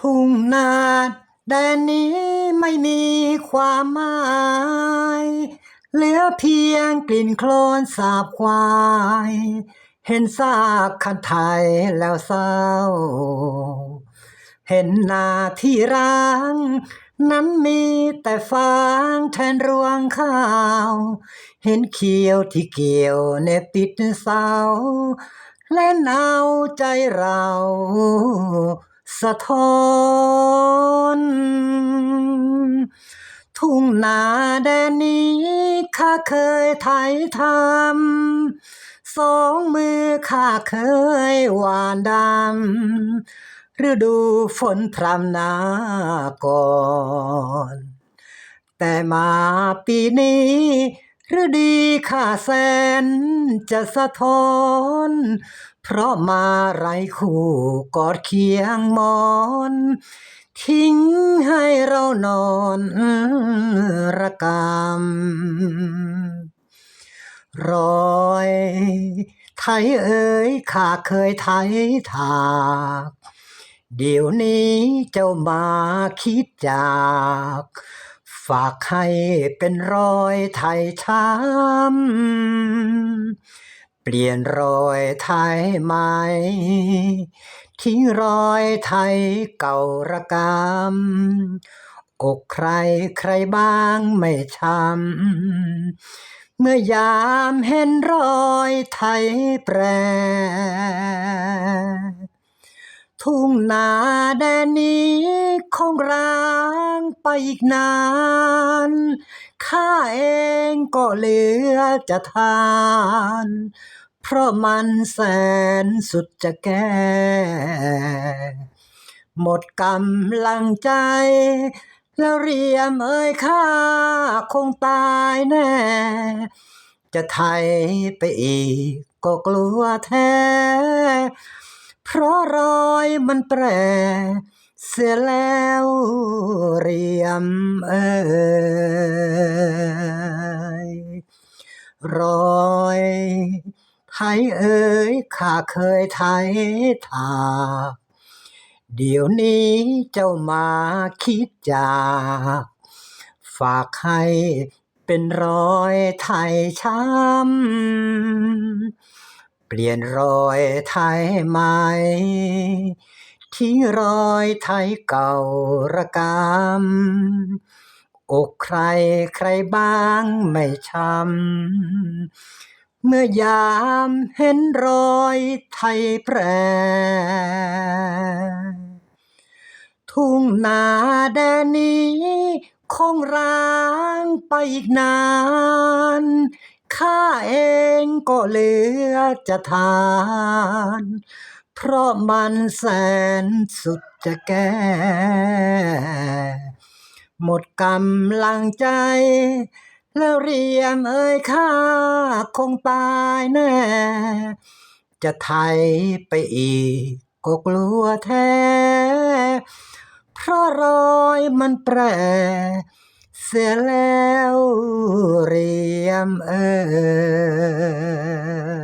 ทุ่งนาแดนนี้ไม่มีความหมายเหลือเพียงกลิ่นโคลนสาบควาย เห็นซากคันไทยแล้วเศร้า เห็นนาที่ร้าง นั้นมีแต่ฟางแทนรวงข้าว เห็นเขียวที่เกี่ยวเนบติดเสาเล่นเอาใจเรา สะท้อน ทุ่งนาแดนนี้ข้าเคยไถทำสองมือข้าเคยหวานดำฤดูฝนพรำนาก่อน แต่มาปีนี้ ฤดีข้าแสนจะสะท้อน เพราะมาไรคู่กอดเคียงมอน ทิ้งให้เรานอนระกำรอยไทยเอ๋ยข้าเคยไทยถากเดี๋ยวนี้เจ้ามาคิดจาก ฝากให้เป็นรอยไทยช้ำเปลี่ยนรอยไทยใหม่ทิ้งรอยไทยเก่าระกำอกใครใครบ้างไม่ช้ำเมื่อยามเห็นรอยไทยแปร ทุ่งนาแดนนี้คงร้างไปอีกนาน ข้าเองก็เหลือจะทาน เพราะมันแสนสุดจะแก้หมดกำลังใจ แล้วเรียมเอ่ยข้าคงตายแน่ จะไทยไปอีกก็กลัวแท้ เพราะรอยมันแปร เสียแล้วเรียมเอ่ยรอยไทยเอ๋ยข้าเคยไทยถาเดี๋ยวนี้เจ้ามาคิดจากฝากให้เป็นรอยไทยช้ำ ปลี่ยนรอยไทยใหม่ทิ้งรอยไทยเก่าระกำอกใครใครบ้างไม่ช้ำเมื่อยามเห็นรอยไทยแปร ทุ่งนาแดนนี้คงร้างไปอีกนาน ข้าเองก็เหลือจะทาน เพราะมันแสนสุดจะแก้หมดกำลังใจ แล้วเรียมเอ่ยข้าคงตายแน่ จะไทยไปอีกก็กลัวแท้ เพราะรอยมันแปร เสียแล้วเรียมเอ่ย